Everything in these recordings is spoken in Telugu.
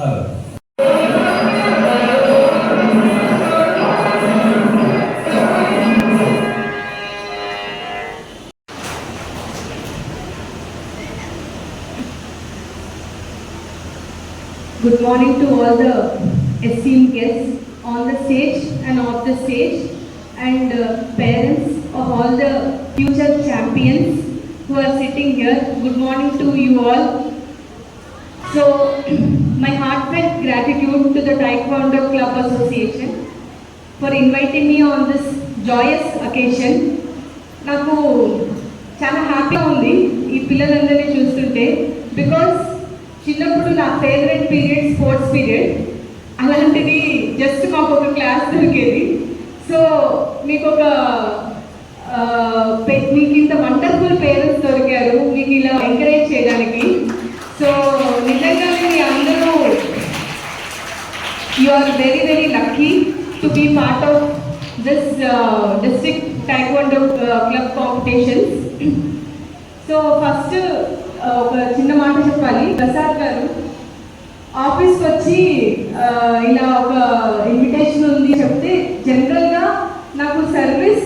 Good morning to all the esteemed guests on the stage and off the stage and uh, parents of all the future champions who are sitting here. Good morning to you all. So my heartfelt gratitude to the Taekwondo Club Association for inviting me on this joyous occasion. నాకు చాలా హ్యాపీగా ఉంది ఈ పిల్లలందరినీ చూస్తుంటే బికాస్ చిన్నప్పుడు నా ఫేవరెట్ పీరియడ్ స్పోర్ట్స్ పీరియడ్ అలాంటిది జస్ట్ మాకు ఒక క్లాస్ దొరికేది సో మీకు ఒక మీకు ఇంత వండర్ఫుల్ పేరెంట్స్ దొరికారు మీకు ఇలా ఎంకరేజ్ చేయడానికి సో నిజంగానే మీ అందరూ you are very very lucky to be part of this uh, district taekwondo uh, club competitions so first ఒక చిన్న మాట చెప్పాలి. ప్రసాద్ గారు ఆఫీస్కి వచ్చి ఇలా ఒక ఇన్విటేషన్ ఉంది చెప్తే జనరల్గా నాకు సర్వీస్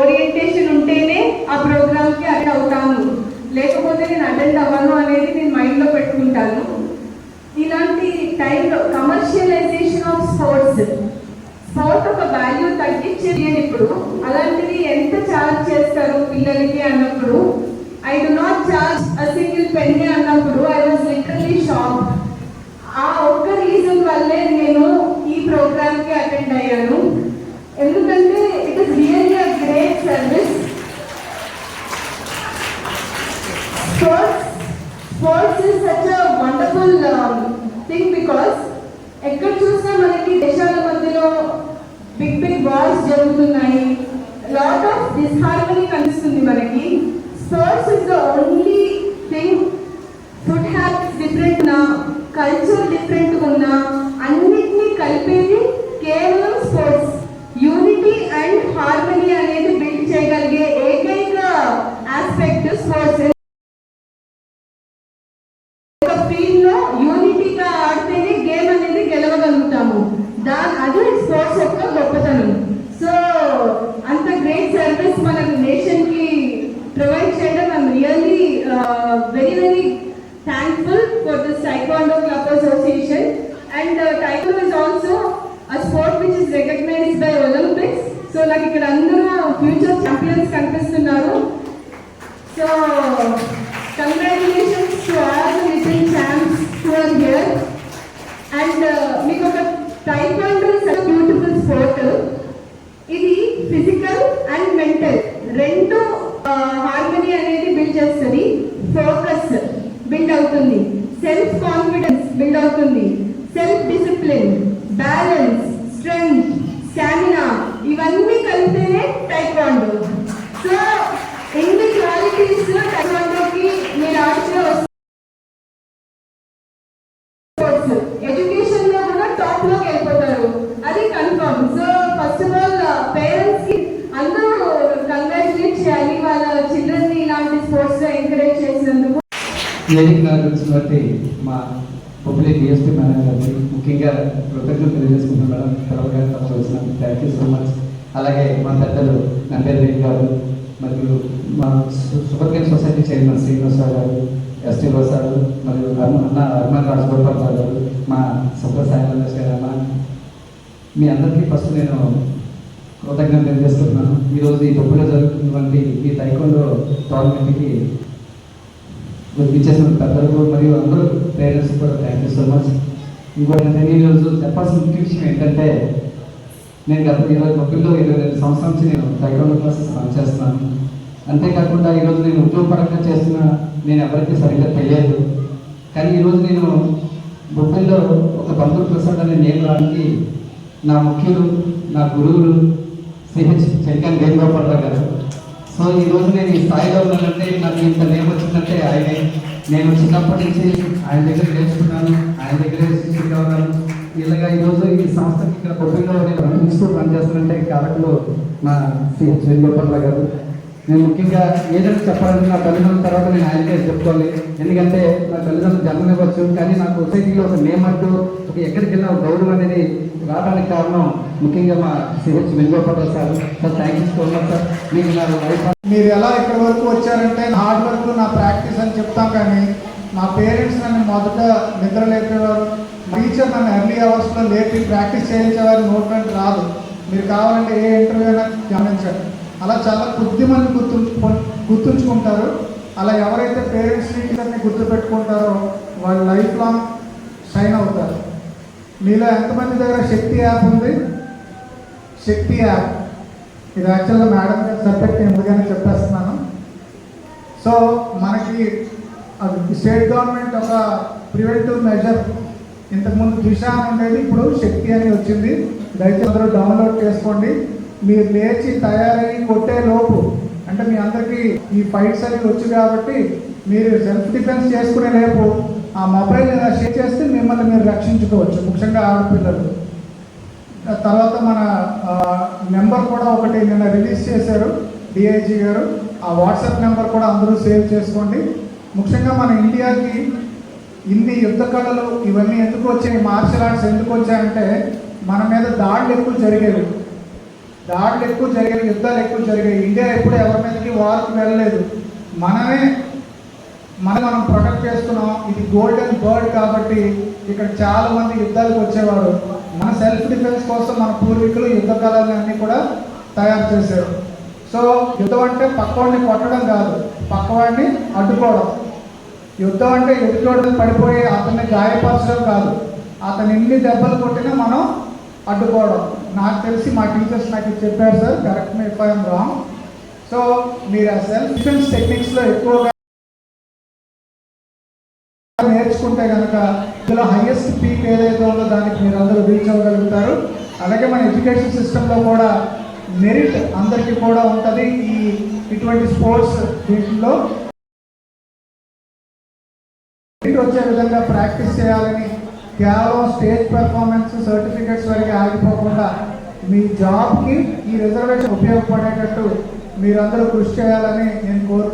ఓరియంటేషన్ ఉంటేనే ఆ ప్రోగ్రామ్కి అటెండ్ అవుతాను. లేకపోతే నేను అటెండ్ అవ్వను అనేది నేను మైండ్లో పెట్టుకుంటాను. ఇలాంటి టైంలో కమర్షియలైజేషన్ ఆఫ్ స్పోర్ట్స్ స్పోర్ట్ ఒక వాల్యూ తగ్గించేది ఇప్పుడు అలాంటిది ఎంత ఛార్జ్ చేస్తారు పిల్లలకి అన్నప్పుడు? I do not charge a single pen అన్నప్పుడు ఐ వాజ్ లిటరలీ షాక్ ఆ ఒక్క రీజన్ వల్లే నేను ఈ ప్రోగ్రామ్కి అటెండ్ అయ్యాను ఎందుకంటే it is really a great service sports sports is such a wonderful thing because ఎక్కడ చూసినా మనకి దేశాల మధ్యలో బిగ్ బిగ్ వార్స్ జరుగుతున్నాయి. లాట్ ఆఫ్ డిస్హార్మనీ కనిపిస్తుంది మనకి. Sports is the only thing food habits different ఉన్నా కల్చర్ డిఫరెంట్ ఉన్నా అన్నిటినీ కలిపేది కేవలం స్పోర్ట్స్ యూనిటీ అండ్ హార్మనీ అనేది బిల్డ్ చేయగలిగే ఏకైక ఆస్పెక్ట్ స్పోర్ట్స్ దాని అది స్పోర్ట్స్ యొక్క గొప్పతనం. సో అంత గ్రేట్ సర్వీస్ మన నేషన్కి ప్రొవైడ్ చేయడం I'm really very very thankful for this taekwondo club association and taekwondo is also a sport which is recognised by Olympics so నాకు ఇక్కడ అందరూ ఫ్యూచర్ ఛాంపియన్స్ కనిపిస్తున్నారు. So congratulation to all the little champs who are here. And uh, మీకు ఒక taekwondo is a beautiful sport ఇది ఫిజికల్ అండ్ మెంటల్ రెండు హార్మనీ అనేది బిల్డ్ చేస్తుంది ఫోకస్ బిల్డ్ అవుతుంది సెల్ఫ్ కాన్ఫిడెన్స్ బిల్డ్ అవుతుంది self discipline balance strength stamina ఇవన్నీ కలిపితేనే టైక్వాండో సో ఎన్ని క్వాలిటీస్ టైక్వాండోకి మీరు ఆడితే వస్తుంది ఎడ్యుకేషన్లో కూడా టాప్లోకి వెళ్ళిపోతారు. అది confirm so first of all పేరెంట్స్కి అందరూ కంగ్రాచులేట్ చేయాలి. వాళ్ళ చిల్డ్రన్ని ఇలాంటి స్పోర్ట్స్లో ఎంకరేజ్ చేసినందుకు. మా పబ్లిక్ డిఎస్పీ మేడం ముఖ్యంగా కృతజ్ఞతలు తెలియజేసుకుంటున్నాం మేడం. తర్వాత గారు తప్పకుండా వచ్చినందుకు థ్యాంక్ యూ సో మచ్ అలాగే మా పెద్దలు నంబేర్ గారు మరియు మా సుపర్గన్ సొసైటీ చైర్మన్ శ్రీనివాస్ గారు ఎస్టీ సార్ మరియు అన్న అర్మన్ రాజగోపాల్ సార్ గారు మా సుబ్ర సాయి గారు మీ అందరికీ ఫస్ట్ నేను కృతజ్ఞత తెలియజేస్తున్నాను. ఈరోజు ఈ డబ్బులో జరుగుతున్నటువంటి ఈ టైకోండో టోర్నమెంట్కి ఇచ్చేసిన పెద్దలకు మరియు అందరూ పేరెంట్స్ కూడా థ్యాంక్ యూ సో మచ్ ఇంకోటి నేను చెప్పాల్సిన ముఖ్య విషయం ఏంటంటే నేను గత ఇరవై ఒకటిలో ఇరవై రెండు సంవత్సరం నుంచి నేను టైకాండో క్లాసెస్ రన్ చేస్తున్నాను. అంతేకాకుండా ఈరోజు నేను ఉద్యోగపరంగా చేస్తున్న నేను ఎవరికీ సరిగ్గా తెలియదు. కానీ ఈరోజు నేను బొబ్బిల్లో ఒక బంధువు ప్రసాద్ అనే నేర్పడానికి రావడానికి నా ముఖ్యులు నా గురువులు సిహెచ్ చెంకన్ వేణుగోపాలరావు గారు. సో ఈ రోజు నేను ఈ స్థాయిలో ఉన్నానంటే నాకు ఇంత నేమ్ వచ్చిందంటే ఆయనే. నేను చిన్నప్పటి నుంచి ఆయన దగ్గర నేర్చుకున్నాను ఆయన దగ్గరే శిష్యుడిగా ఉన్నాను ఇలాగా ఈ రోజు ఈ సంస్థకి ఇక్కడ గొప్పగా నేను ఇన్స్టిట్యూట్ రన్ చేస్తానంటే కారకులు మా సిహెచ్ వేణుగోపాలరావు గారు. నేను ముఖ్యంగా ఏదైనా చెప్పాలంటే నా తల్లిదండ్రుల తర్వాత నేను ఆయనకే చెప్పుకోవాలి. ఎందుకంటే నా తల్లిదండ్రులు జన్మనివ్వచ్చు. కానీ నాకు సొసైటీలో ఒక నేమ్ అంటూ ఒక ఎక్కడికి ఒక గౌరవం అనేది రావడానికి కారణం ముఖ్యంగా మా Ch Venugopalarao sir. Sir thank you so much sir మీకు నా లైఫ్ మీరు ఎలా ఇక్కడ వరకు వచ్చారంటే హార్డ్ వర్క్ నా ప్రాక్టీస్ అని చెప్తాం కానీ మా పేరెంట్స్ నన్ను మొదట నిద్ర లేపేవారు టీచర్ నన్ను ఎర్లీ అవర్స్లో లేపి ప్రాక్టీస్ చేయించేవారి నోట్ వెంట రాదు. మీరు కావాలంటే ఏ ఇంటర్వ్యూ అయినా గమనించండి. అలా చాలా కొద్ది మంది గుర్తు గుర్తుంచుకుంటారు. అలా ఎవరైతే పేరెంట్స్ టీచర్ని గుర్తుపెట్టుకుంటారో వాళ్ళు లైఫ్ లాంగ్ షైన్ అవుతారు. మీలో ఎంతమంది దగ్గర శక్తి యాప్ ఉంది? శక్తి యాప్ ఇది యాక్చువల్గా మేడం గారి సబ్జెక్ట్ ఎందుకని చెప్పేస్తున్నాను. సో మనకి అది స్టేట్ గవర్నమెంట్ ఒక ప్రివెంటివ్ మెజర్ ఇంతకుముందు దిశ అని ఉండేది ఇప్పుడు శక్తి అని వచ్చింది. దయచేసి అందరూ డౌన్లోడ్ చేసుకోండి. మీరు లేచి తయారయ్యి కొట్టే లోపు అంటే మీ అందరికీ ఈ ఫైట్స్ అనేవి వచ్చు కాబట్టి మీరు సెల్ఫ్ డిఫెన్స్ చేసుకునే లేపు ఆ మొబైల్ ఇలా షేర్ చేస్తే మిమ్మల్ని మీరు రక్షించుకోవచ్చు ముఖ్యంగా ఆడపిల్లలు. తర్వాత మన నెంబర్ కూడా ఒకటి నిన్న రిలీజ్ చేశారు డిఐజీ గారు. ఆ వాట్సాప్ నెంబర్ కూడా అందరూ సేవ్ చేసుకోండి. ముఖ్యంగా మన ఇండియాకి ఇన్ని యుద్ధ కళలు ఇవన్నీ ఎందుకు వచ్చాయి? మార్షల్ ఆర్ట్స్ ఎందుకు వచ్చాయంటే మన మీద దాడులు ఎక్కువ జరిగేవి. దాడులు ఎక్కువ జరిగేవి యుద్ధాలు ఎక్కువ జరిగాయి ఇండియా ఎప్పుడు ఎవరి మీదకి వార్కి వెళ్ళలేదు. మనమే మనం మనం ప్రొటెక్ట్ చేసుకున్నాం. ఇది గోల్డెన్ బర్డ్ కాబట్టి ఇక్కడ చాలా మంది యుద్ధాలకు వచ్చేవారు. మన సెల్ఫ్ డిఫెన్స్ కోసం మన పూర్వీకులు యుద్ధ కళలన్నీ కూడా తయారు చేశారు. సో యుద్ధం అంటే పక్కవాడిని కొట్టడం కాదు. పక్కవాడిని అడ్డుకోవడం. యుద్ధం అంటే ఎదుటోడు పడిపోయి అతన్ని గాయపరచడం కాదు. అతను ఎన్ని దెబ్బలు కొట్టినా మనం అడ్డుకోవడం. నాకు తెలిసి మా టీచర్స్ నాకు చెప్పారు sir. Correct me if I'm wrong so మీరు ఆ సెల్ఫ్ డిఫెన్స్ టెక్నిక్స్లో ఎక్కువగా నేర్చుకుంటే కనుక ఇందులో హైయెస్ట్ పీక్ ఏదైతే ఉందో దానికి మీరు అందరూ రీచ్ అవ్వగలుగుతారు. అలాగే మన ఎడ్యుకేషన్ సిస్టంలో కూడా మెరిట్ అందరికీ కూడా ఉంటుంది ఈ ఇటువంటి స్పోర్ట్స్ దీంట్లో మెరిట్ వచ్చే విధంగా ప్రాక్టీస్ చేయాలని కేవలం స్టేజ్ పెర్ఫార్మెన్స్ సర్టిఫికెట్స్ వరకు ఆగిపోకుండా మీ జాబ్కి ఈ రిజర్వేషన్ ఉపయోగపడేటట్టు మీరందరూ కృషి చేయాలని నేను కోరుకుంటున్నాను.